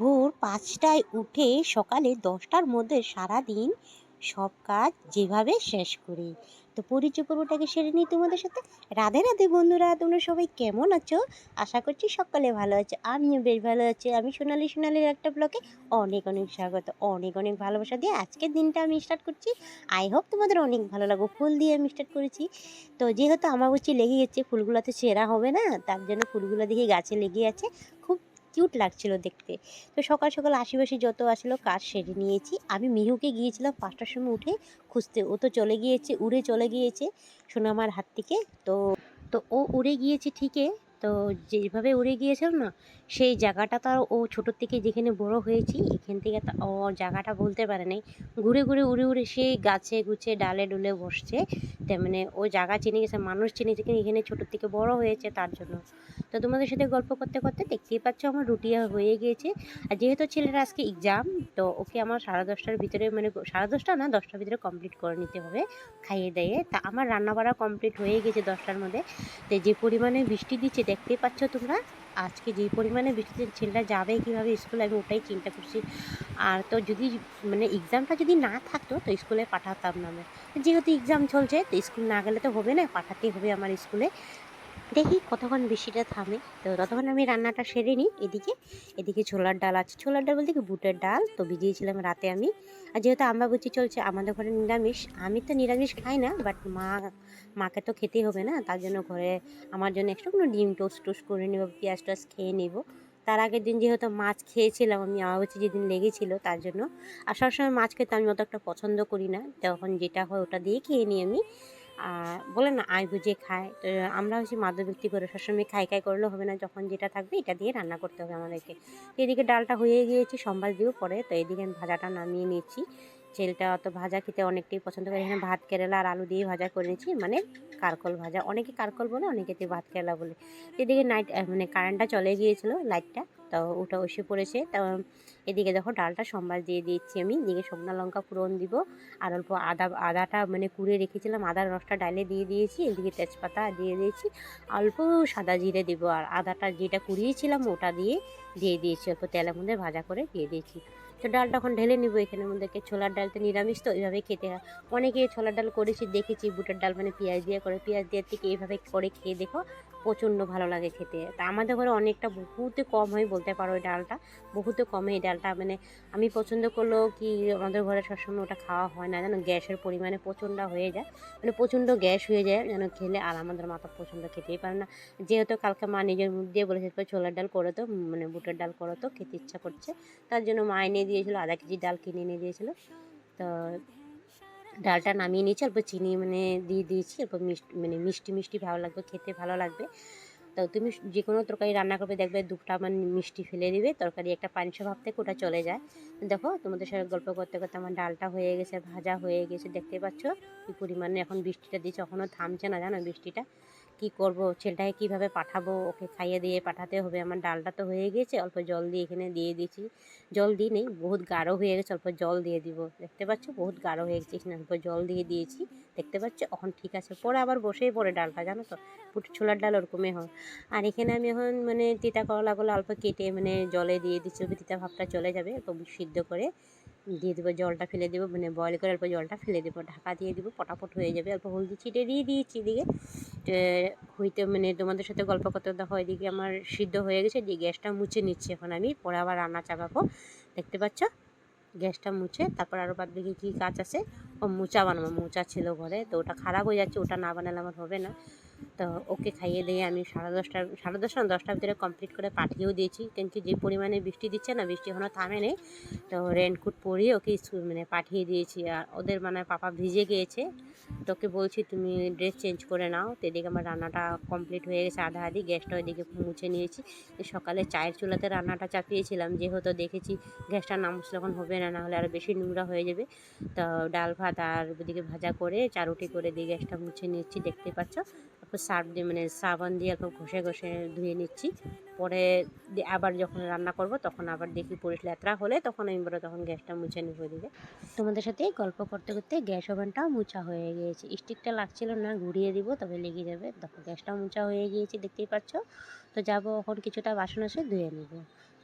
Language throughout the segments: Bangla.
ভোর পাঁচটায় উঠে সকালে দশটার মধ্যে সারাদিন সব কাজ যেভাবে শেষ করি। তো পরিচয় পর্বটাকে সেরে নিই তোমাদের সাথে। রাধে রাধে বন্ধুরা, তোমরা সবাই কেমন আছো? আশা করছি সকালে ভালো আছো। আমিও বেশ ভালো আছি। আমি সোনালি সোনালির একটা ব্লকে অনেক অনেক স্বাগত, অনেক অনেক ভালোবাসা দিয়ে আজকের দিনটা আমি স্টার্ট করছি। আই হোপ তোমাদের অনেক ভালো লাগো ফুল দিয়ে আমি স্টার্ট করেছি। তো যেহেতু আমার বলছি লেগে গেছে, ফুলগুলো তো সেরা হবে না, তার জন্য ফুলগুলো দেখি গাছে লেগে আছে। কিউট লাগছিল দেখতে। তো সকাল সকাল আশেপাশে যত আসলো কাজ সেরে নিয়েছি। আমি মিহুকে গিয়েছিলাম পাঁচটার সময় উঠে খুঁজতে। ও তো চলে গিয়েছে, উড়ে চলে গিয়েছে সোনামার হাত থেকে। তো তো ও উড়ে গিয়েছে ঠিকই। তো যেভাবে উড়ে গিয়েছিল না, সেই জায়গাটা তো আর ও ছোটোর থেকে যেখানে বড় হয়েছি, এখান থেকে ও জায়গাটা বলতে পারে নাই। ঘুরে ঘুরে উড়ে উড়ে সেই গাছে গুছে ডালে ডুলে বসছে। তার মানে ও জায়গা চিনে গেছে, মানুষ চিনে যেখানে এখানে ছোটোর থেকে বড় হয়েছে তার জন্য। তো তোমাদের সাথে গল্প করতে করতে দেখতেই পাচ্ছ আমার রুটি হয়ে গিয়েছে। আর যেহেতু ছেলের আজকে এক্সাম তো ওকে আমার সাড়ে দশটার ভিতরে মানে সাড়ে দশটা না, দশটার ভিতরে কমপ্লিট করে নিতে হবে খাইয়ে দেয়ে। তা আমার রান্না বাড়া কমপ্লিট হয়ে গেছে দশটার মধ্যে। তো যে পরিমাণে বৃষ্টি দিচ্ছে দেখতেই পাচ্ছ তোমরা? আজকে যে পরিমাণে বৃষ্টিতে ছেলেরা যাবে, কীভাবে স্কুলে আমি ওটাই চিন্তা করছি। আর তো যদি মানে এক্সামটা যদি না থাকতো, তো স্কুলে পাঠাতাম না আমি যেহেতু এক্সাম চলছে, তো স্কুল না গেলে তো হবে না, পাঠাতেই হবে আমার স্কুলে দেখি কতক্ষণ বৃষ্টিটা থামে। তো ততক্ষণ আমি রান্নাটা সেরে নিই এদিকে। এদিকে ছোলার ডাল আছে। ছোলার ডাল বলতে কি? বুটের ডাল। তো ভিজিয়েছিলাম রাতে আমি। আর যেহেতু আমরা বুঝি চলছে, আমাদের ঘরে নিরামিষ। আমি তো নিরামিষ খাই না বাট মা, মাকে তো খেতেই হবে না। তার জন্য ঘরে আমার জন্য একটু কোনো ডিম টোস্ট টোস্ট করে নেব, পেঁয়াজ টোস্ট খেয়ে নেব। তার আগের দিন যেহেতু মাছ খেয়েছিলাম, আমি আমাবতী যেদিন লেগেছিলো তার জন্য। আর সবসময় মাছ খেতে আমি অত একটা পছন্দ করি না। তখন যেটা হয় ওটা দিয়ে খেয়ে নিই আমি। বলে না, আয় বুঝে খায়। তো আমরা হচ্ছে মাদবৃত্তি করে সবসময় খাই খাই করলেও হবে না, যখন যেটা থাকবে এটা দিয়ে রান্না করতে হবে আমাদেরকে। এদিকে ডালটা হয়ে গিয়েছি সম্বাস দিয়েও পরে, তো এদিকে আমি ভাজাটা নামিয়ে নিয়েছি। ছেলেটা অত ভাজা খেতে অনেকটাই পছন্দ করে। এখানে ভাত, কেরালা আর আলু দিয়ে ভাজা করে নিয়েছি মানে কারকল ভাজা। অনেকে কারকল বলে, অনেকে ভাত, কেরালা বলে। এদিকে নাইট মানে কারেন্টটা চলে গিয়েছিল, লাইটটা। তো ওটা এসে পড়েছে। তো, এদিকে দেখো ডালটা সম্বাস দিয়ে দিচ্ছি আমি। এদিকে শুকনো লঙ্কা ফোড়ন দিব। আর অল্প আদা, আদাটা মানে কুড়ে রেখেছিলাম। আদার রসটা ডালে দিয়ে দিয়েছি। এদিকে তেজপাতা দিয়ে দিয়েছি। অল্প সাদা জিরে দিব। আর আদাটা যেটা কুড়িয়েছিলাম ওটা দিয়ে দিয়ে দিয়েছি। অল্প তেলের মধ্যে ভাজা করে দিয়ে দিয়েছি। তো ডালটা এখন ঢেলে নিবো এখানের মধ্যে। ছোলার ডাল তো নিরামিষ তো এইভাবে খেতে হয়। অনেকে ছোলার ডাল করেছি, দেখেছি। বুটের ডাল মানে পেঁয়াজ দিয়ে করে। পেঁয়াজ দিয়ে থেকে এইভাবে করে খেয়ে দেখো। প্রচণ্ড ভালো লাগে খেতে। তা আমাদের ঘরে অনেকটা বহুতে কম হয় বলতে পারো ওই ডালটা, বহুতে কমে এই ডালটা। মানে আমি পছন্দ করলেও কি আমাদের ঘরে সবসময় ওটা খাওয়া হয় না, যেন গ্যাসের পরিমাণে প্রচণ্ড হয়ে যায়। মানে প্রচণ্ড গ্যাস হয়ে যায়, যেন খেলে আর আমাদের মাথা পছন্দ খেতেই পারে না। যেহেতু কালকে মা নিজের মুখ দিয়ে বলেছে ছোলার ডাল করে তো মানে বুটের ডাল করো তো, খেতে ইচ্ছা করছে। তার জন্য মা এনে দিয়েছিলো, আধা কেজি ডাল কিনে এনে দিয়েছিলো। তো ডালটা নামিয়ে নিয়েছি, অল্প চিনি মানে দিয়ে দিয়েছি, অল্প মিষ্টি মানে মিষ্টি মিষ্টি ভালো লাগবে, খেতে ভালো লাগবে। তো তুমি যে কোনো তরকারি রান্না করবে, দেখবে দুটা আমার মিষ্টি ফেলে দিবে, তরকারি একটা পানিসা ভাব থেকে ওটা চলে যায়। দেখো, তোমাদের সঙ্গে গল্প করতে করতে আমার ডালটা হয়ে গেছে, ভাজা হয়ে গেছে, দেখতে পাচ্ছ কি পরিমাণে এখন বৃষ্টিটা দিচ্ছে এখনও থামছে না, জানো বৃষ্টিটা? কি করব, ছেলেটাকে কীভাবে পাঠাবো, ওকে খাইয়ে দিয়ে পাঠাতে হবে। আমার ডালটা তো হয়ে গেছে অল্প জল দিয়ে এখানে দিয়ে দিয়েছি। জল দিই নেই, বহুত গাঢ় হয়ে গেছে, অল্প জল দিয়ে দিব। দেখতে পাচ্ছ, বহুত গাঢ় হয়ে গেছে, এখানে অল্প জল দিয়ে দিয়েছি। দেখতে পাচ্ছ, এখন ঠিক আছে, পরে আবার বসেই পড়ে ডালটা, জানো তো? পুটি ছোলার ডাল ওরকমই হয়। আর এখানে আমি এখন মানে তিতা করলাগুলো অল্প কেটে মানে জলে দিয়ে দিচ্ছি তিতা ভাবটা চলে যাবে অল্প সিদ্ধ করে। দিয়ে দেবো, জলটা ফেলে দেবো মানে বয়েল করে অল্প জলটা ফেলে দেবো, ঢাকা দিয়ে দেবো, পটাপট হয়ে যাবে, অল্প হলদি ছিটে দিয়ে দিয়েছি এদিকে। হইতে মানে তোমাদের সাথে গল্প করতে দেখো এদিকে আমার সিদ্ধ হয়ে গেছে, দিয়ে গ্যাসটা মুছে নিচ্ছি এখন আমি, পরে আবার রান্না চাপাবো। দেখতে পাচ্ছ? গ্যাসটা মুছে, তারপর আরও বাদ দিকে কী কাজ আছে? ও মোচা বানাবো, মোচা ছিল ঘরে, তো ওটা খারাপ হয়ে যাচ্ছে, ওটা না বানালে আমার হবে না। তো ওকে খাইয়ে দিয়ে আমি সাড়ে দশটা সাড়ে দশটা দশটার ভিতরে কমপ্লিট করে পাঠিয়েও দিয়েছি। কিন্তু যে পরিমাণে বৃষ্টি দিচ্ছে না, বৃষ্টি এখনও থামে নেই। তো রেনকোট পরিয়ে ওকে স্কুল মানে পাঠিয়ে দিয়েছি। আর ওদের মানে পাপা ভিজে গিয়েছে। তোকে বলছি তুমি ড্রেস চেঞ্জ করে নাও। তো এদিকে আমার রান্নাটা কমপ্লিট হয়ে গেছে আধা আধি। গ্যাসটা ওইদিকে মুছে নিয়েছি। সকালে চায়ের চুলাতে রান্নাটা চাপিয়েছিলাম। যেহেতু দেখেছি গ্যাসটা না মুছলে এখন হবে না না হলে আরও বেশি নোংরা হয়ে যাবে। তো ডাল ভাত আর ওদিকে ভাজা করে চারুটি করে দিয়ে গ্যাসটা মুছে নিয়েছি। দেখতে পাচ্ছ? তারপর সার্ফ দিয়ে মানে সাবান দিয়ে একটু ঘষে ঘষে ধুয়ে নিচ্ছি। পরে আবার যখন রান্না করব, তখন আবার দেখি পরিশ লেতরা হলে তখন আমি বলো তখন গ্যাসটা মুছে নিব দিকে তোমাদের সাথে গল্প করতে করতে গ্যাস ওভেনটাও মুছা হয়ে গিয়েছে। স্টিকটা লাগছিল না, ঘুরিয়ে দিব, তবে লেগে যাবে। দেখো গ্যাসটা মুছা হয়ে গিয়েছে, দেখতেই পাচ্ছ। তো যাব এখন কিছুটা বাসন আছে, ধুয়ে নেব।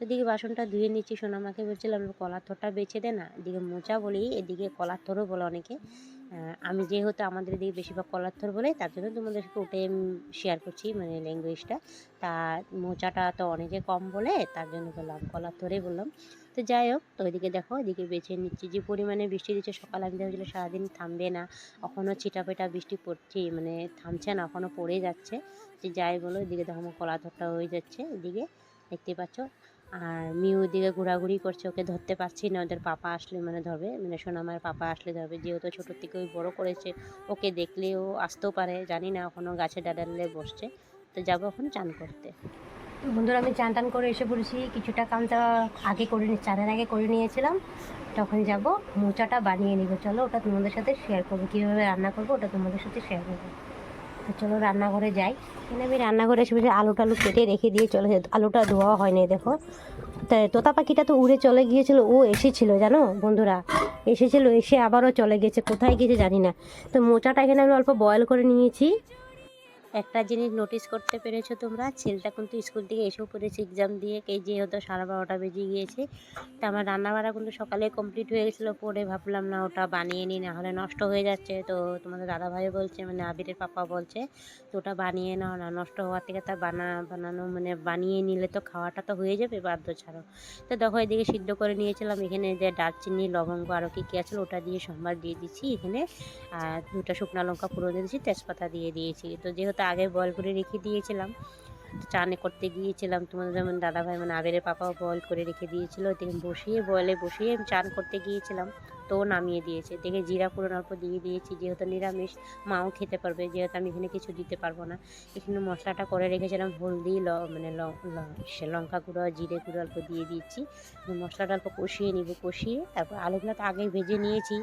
এদিকে বাসনটা ধুয়ে নিচ্ছি, সোনামাকে বলছিলাম, কলার থরটা বেছে দে না। এদিকে মোচা বলি, এদিকে কলার থরও বলে অনেকে। আমি যেহেতু আমাদের এদিকে বেশিরভাগ কলার থর বলে, তার জন্য তোমাদের সাথে ওটাই শেয়ার করছি মানে ল্যাঙ্গুয়েজটা তা মোচাটা তো অনেকে কম বলে, তার জন্য বললাম কলার থরেই বললাম। তো যাই হোক, তো ওইদিকে দেখো, ওইদিকে বেছে নিচ্ছি। যে পরিমাণে বৃষ্টি দিচ্ছে, সকাল আমি ভেবেছিলাম সারাদিন থামবে না এখনও ছিটাপেটা বৃষ্টি পড়ছে মানে থামছে না এখনও পড়ে যাচ্ছে। যে যাই বলো এদিকে দেখো আমার হয়ে যাচ্ছে, এদিকে দেখতে পাচ্ছ। আর মিউ দিকে ঘোরাঘুরি করছে, ওকে ধরতে পারছি না। ওদের পাপা আসলে মানে ধরবে মানে সোনামার পাপা আসলে ধরবে। যেহেতু ছোটোর থেকে ওই বড়ো করেছে, ওকে দেখলেও আসতেও পারে, জানি না এখনও গাছে ডাডালে বসছে। তো যাব এখন চান করতে। বন্ধুরা, আমি চান টান করে এসে পড়েছি। কিছুটা কামটা আগে করে নি, চানের আগে করে নিয়েছিলাম। তখন যাব, মোচাটা বানিয়ে নিব। চলো, ওটা তোমাদের সাথে শেয়ার করব। কীভাবে রান্না করব, ওটা তোমাদের সাথে শেয়ার করব। চলো রান্নাঘরে যাই। এখানে আমি রান্নাঘরে এসে বসে আলু টালু কেটে রেখে দিয়ে চলে। আলুটা ধোয়া হয়নি, দেখো। তোতা পাখিটা তো উড়ে চলে গিয়েছিল, ও এসেছিল, জানো বন্ধুরা? এসেছিল, এসে আবারও চলে গেছে, কোথায় গেছে জানি না। তো মোচাটা এখানে আমি অল্প বয়েল করে নিয়েছি। একটা জিনিস নোটিস করতে পেরেছ তোমরা? ছেলেটা কিন্তু স্কুল থেকে এসেও পড়েছে এক্সাম দিয়ে, এই যেহেতু সাড়ে বারোটা বেজে গিয়েছে। তা আমার রান্নাবাড়া কিন্তু সকালে কমপ্লিট হয়ে গেছিল, পরে ভাবলাম, না, ওটা বানিয়ে নিই না হলে নষ্ট হয়ে যাচ্ছে। তো তোমাদের দাদাভাই বলছে মানে আবিরের পাপা বলছে, তো ওটা বানিয়ে নাও না, নষ্ট হওয়ার থেকে তা বানা, বানানো মানে বানিয়ে নিলে তো খাওয়াটা তো হয়ে যাবে, বাধ্য ছাড়াও তো দেখো, এদিকে সিদ্ধ করে নিয়েছিলাম, এখানে যে দারচিনি লবঙ্গ আরও কী কী আছে, ওটা দিয়ে সোমবার দিয়ে দিচ্ছি এখানে। আর দুটা শুকনো লঙ্কা পুরো দিয়ে দিয়েছি, তেজপাতা দিয়ে দিয়েছি। তো যেহেতু আগে বয়েল করে রেখে দিয়েছিলাম। চানে করতে গিয়েছিলাম, তোমাদের যেমন দাদাভাই মানে আবেরের পাপাও বয়েল করে রেখে দিয়েছিল দেখে বসিয়ে বয়েলে বসিয়ে আমি চান করতে গিয়েছিলাম, তো নামিয়ে দিয়েছে। দেখে জিরা পুরো অল্প দিয়ে দিয়েছি, যেহেতু নিরামিষ, মাও খেতে পারবে, যেহেতু আমি এখানে কিছু দিতে পারব না। এখানে মশলাটা করে রেখেছিলাম, হলদি, ল মানে সে লঙ্কা গুঁড়ো, জিরে গুঁড়ো অল্প দিয়ে দিয়েছি। মশলাটা অল্প কষিয়ে নিব, কষিয়ে তারপর আলুগুলো তো আগে ভেজে নিয়েছি।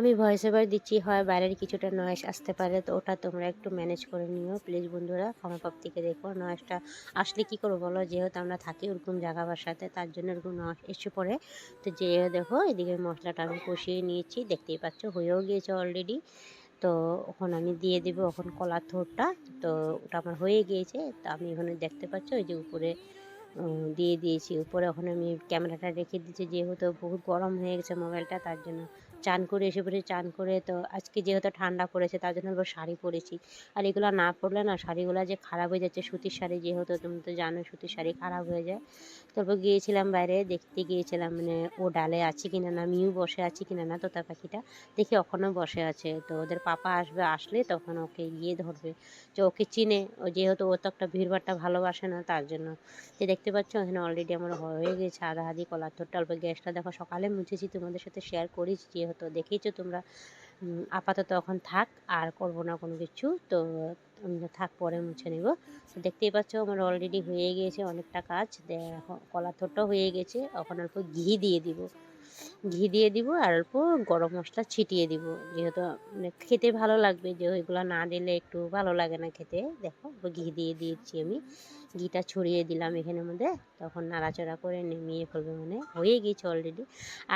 আমি ভয়েস ওভার দিচ্ছি, হয় বাইরের কিছুটা নয়েস আসতে পারে, তো ওটা তোমরা একটু ম্যানেজ করে নিও। প্লিজ বন্ধুরা, ক্ষমাপাপ থেকে দেখো নয়েসটা আসলে কি করব বলো? যেহেতু আমরা থাকি ওরকম জায়গা বাসাতে, তার জন্য ওরকম নয়েস এসে পড়ে। তো যে দেখো, এদিকে মশলাটা আমি কষিয়ে নিয়েছি, দেখতেই পাচ্ছ হয়েও গিয়েছে অলরেডি তো ওখানে আমি দিয়ে দেব এখন কলার থোরটা তো ওটা আমার হয়ে গিয়েছে। তো আমি ওখানে দেখতে পাচ্ছ ওই যে উপরে দিয়ে দিয়েছি। উপরে ওখানে আমি ক্যামেরাটা রেখে দিয়েছি, যেহেতু বহুত গরম হয়ে গেছে মোবাইলটা তার জন্য চান করে, এসে পড়ে চান করে, তো আজকে যেহেতু ঠান্ডা পড়েছে তার জন্য আবার শাড়ি পরেছি। আর এগুলো না পরলে না শাড়িগুলো যে খারাপ হয়ে যাচ্ছে, সুতির শাড়ি যেহেতু তুমি তো জানো সুতির শাড়ি খারাপ হয়ে যায়। তারপর গিয়েছিলাম বাইরে, দেখতে গিয়েছিলাম মানে ও ডালে আছে কিনা না, মিউ বসে আছে কিনা না, তোতা পাখিটা দেখি ওখানেও বসে আছে। তো ওদের পাপা আসবে, আসলে তখন ওকে গিয়ে ধরবে। যে ওকে চিনে, ও যেহেতু ও তো একটা ভিড়ভাড়টা ভালোবাসে না, তার জন্য। যে দেখতে পাচ্ছ, এখানে অলরেডি আমার হয়ে গেছে, আধা আধি কলার তোরটা অল্প গ্যাসটা দেখো, সকালে মুছেছি, তোমাদের সাথে শেয়ার করেছি যেহেতু দেখেইছো তোমরা। আপাতত এখন থাক, আর করব না কোনো কিছু। তো থাক, পরে মুছে নেব। তো দেখতেই পাচ্ছ, আমার অলরেডি হয়ে গিয়েছে অনেকটা কাজ। কলার থোরটাও হয়ে গেছে। এখন অল্প ঘি দিয়ে দিব। ঘি দিয়ে দিব আর অল্প গরম মশলা ছিটিয়ে দিব। যেহেতু মানে খেতে ভালো লাগবে, যে ওইগুলো না দিলে একটু ভালো লাগে না খেতে। দেখো ঘি দিয়ে দিয়েছি আমি। ঘিটা ছড়িয়ে দিলাম এখানের মধ্যে, তখন নাড়াচাড়া করে নেমিয়ে ফেলবে মানে হয়ে গিয়েছে অলরেডি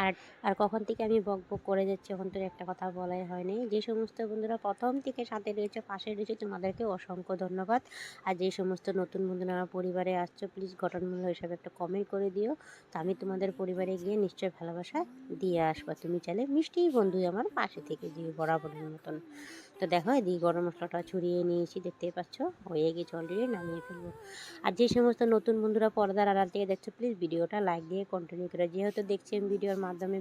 আর আর কখন থেকে আমি বক বক করে যাচ্ছি এখন তো একটা কথা বলাই হয়নি যে সমস্ত বন্ধুরা প্রথম থেকে সাথে রয়েছে, পাশে রয়েছে, তোমাদেরকে অসংখ্য ধন্যবাদ। আর যে সমস্ত নতুন বন্ধুরা পরিবারে আসছো প্লিজ গঠনমূলক হিসাবে একটা কমেন্ট করে দিও। তো আমি তোমাদের পরিবারে গিয়ে নিশ্চয়ই ভালোবাসা দিয়ে আসব। তুমি চাইলে মিষ্টি বন্ধু আমার পাশে থেকে যে বরাবরের মতন। তো দেখো এদিকে গরম মশলাটা ছড়িয়ে নিয়েছি, দেখতেই পাচ্ছ, হয়ে গেছে অলরেডি নামিয়ে ফেলব। আর যে সমস্ত নতুন বন্ধুরা পর্দার আড়াল থেকে দেখছ প্লিজ ভিডিওটা লাইক দিয়ে কন্টিনিউ করে। যেহেতু দেখছেন ভিডিওর মাধ্যমে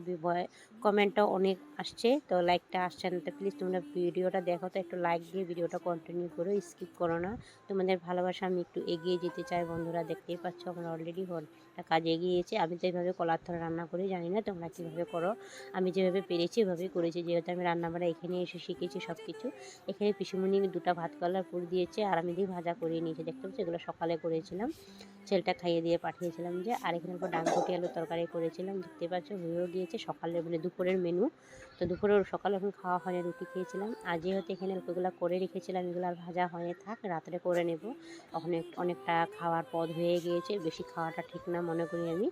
কমেন্টটা অনেক আসছে, তো লাইকটা আসছে না, তো প্লিজ তোমরা ভিডিওটা দেখো, তো একটু লাইক দিয়ে ভিডিওটা কন্টিনিউ করো স্কিপ করো না। তোমাদের ভালোবাসা আমি একটু এগিয়ে যেতে চাই, বন্ধুরা দেখতেই পাচ্ছ, আমরা অলরেডি একটা কাজ এগিয়েছে। আমি তো এইভাবে কলার থরা রান্না করি, জানি না তোমরা কীভাবে করো। আমি যেভাবে পেরেছি এভাবেই করেছি। যেহেতু আমি রান্নাবাড়া এখানে এসে শিখেছি সব কিছু এখানে পিসুমণি দুটা ভাত কলার পুর দিয়েছে, আর আমি দিয়ে ভাজা করে নিয়েছি। দেখতে পাচ্ছি? এগুলো সকালে করেছিলাম। ছেলেটা খাইয়ে দিয়ে পাঠিয়েছিলাম যে, আর এখানে ডাঙ্গুটি আলু তরকারি করেছিলাম। দেখতে পাচ্ছ? হয়েও গিয়েছে। সকালে মানে দুপুরের মেনু তো দুপুরে সকালে এখন খাওয়া হয়নি, রুটি খেয়েছিলাম। আর যেহেতু এখানে অল্পগুলো করে রেখেছিলাম, এগুলো আর ভাজা হয়নি, থাক, রাত্রে করে নেব। ওখানে অনেকটা খাওয়ার পদ হয়ে গিয়েছে। বেশি খাওয়াটা ঠিক না। মনে করি আমি।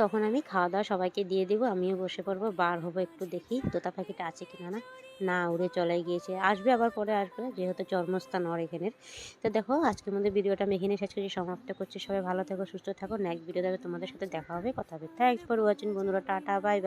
তখন আমি খাওয়া দাওয়া সবাইকে দিয়ে দেবো, আমিও বসে পড়ব, বার হব একটু দেখি তোতা পাখিটা আছে কিনা না। না, উড়ে চলে গিয়েছে। আসবে আবার পরে আসবে, যেহেতু জন্মস্থান ওর এখানের তো দেখো, আজকের মধ্যে ভিডিওটা আমি এখানে শেষ করছি সমাপ্ত করছি। সবাই ভালো থাকো, সুস্থ থাকো। নেক্সট ভিডিও দেখো তোমাদের সাথে দেখা হবে, কথা হবে। থ্যাংকস ফর ওয়াচিং বন্ধুরা। Tata bye bye